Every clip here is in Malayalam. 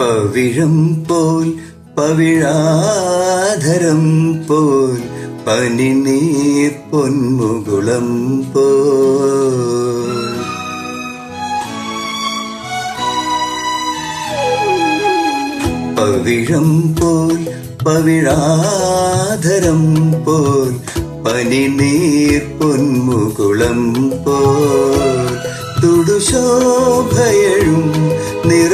പവിഴം പോൽ പവിഴാധരം പോൽ പനിനീർ പൊന്മുകുളം പോ പവിഴം പോൽ പവിഴാധരം പോൽ പനിനീർ പൊന്മുകുളം പോൽ. തുടുശോഭയഴും നിൻ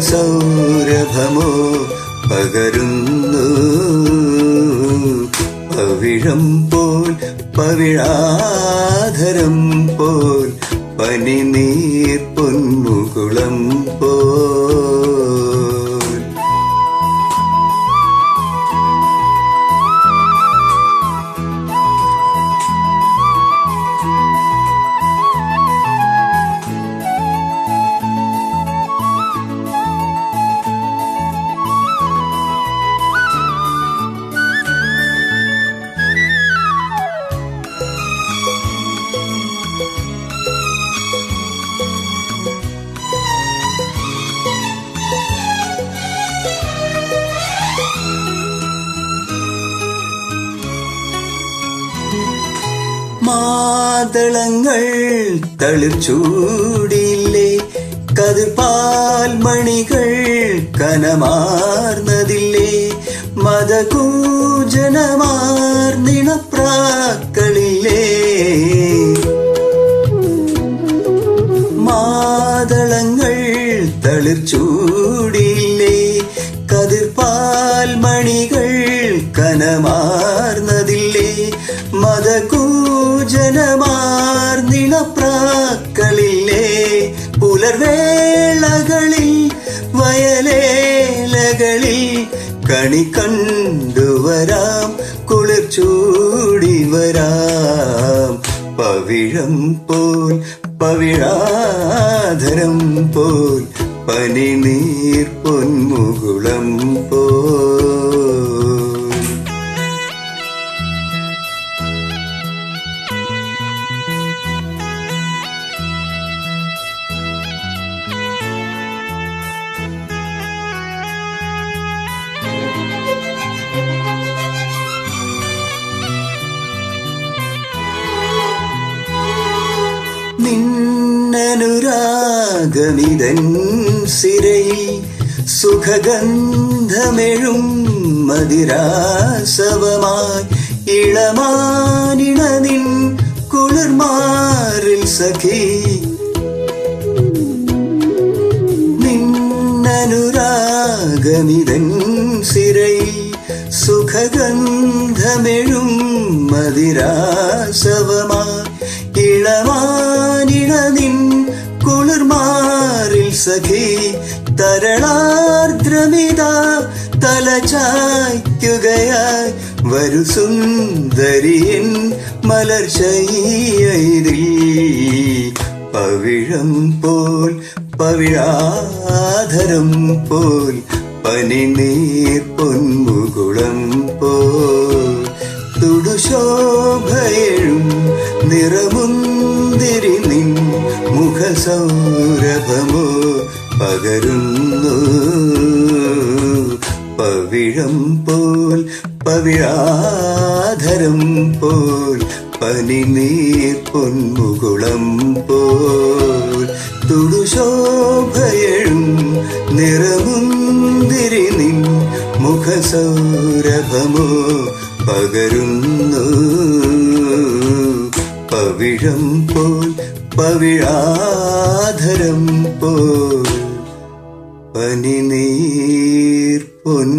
മുഖസൗരഭമോ പകരുന്നു? പവിഴം പോൽ പവിഴാധരം പോൽ പനിനീർ പൊന്മുകുളം പോൽ മാതളങ്ങൾ തളിർച്ചൂടിയില്ലേ കതിർപാൽ മണികൾ കനമാർന്നതില്ലേ? മതകൂജനമാർന്നിണപ്രാക്കളില്ലേ മാതളങ്ങൾ തളിർച്ചൂടിയില്ലേ കതിർപാൽ മണികൾ കനമാർന്നതില്ലേ? മതകൂജനമാർന്നിണപ്രാക്കളില്ലേ പുലർവേളകളിൽ വയലേലകളിൽ കണി കണ്ടുവരാം കുളിർ ചൂടി വരാം. പവിഴം പോൽ പവിഴാധരം പോൽ പനിനീർ പൊന്മുകുളം പോൽ. നിന്നനുരാഗമിതൻ സിരൈ സുഖഗന്ധമെഴും മതിരാസവമായി ഇളമാനിണനിൻ കുളിർമാറിൽ സഖി. നിന്നനുരാഗമിതൻ സിരൈ സുഖഗന്ധമെഴും മതിരാസവമായി ഇളമാനിണ നിൻ കുളിർമാറിൽ സഖി തരളാർദ്രമിത തലചായ്ക്കുകയായി വരു സുന്ദരിയൻ മലർശയ്യതിൽ പവിഴം പോൽ പവിഴാധരം പോൽ പനിനീർ പൊന്മുകുളം പോൽ തുടുശോഭയഴും നിറമുന്തിരി നിൻ മുഖസൗരഭമോ പകരുന്നു പവിഴം പോൽ പവിഴാധരം പോൽ പനിനീർ പൊന്മുകുളം പോൽ തുടുശോഭയഴും നിറമുന്തിരി നിൻ മുഖസൗരഭമോ പകരുന്നു. പവിഴം പോൽ പവിഴാധരം പോൽ പനിനീർ പോൽ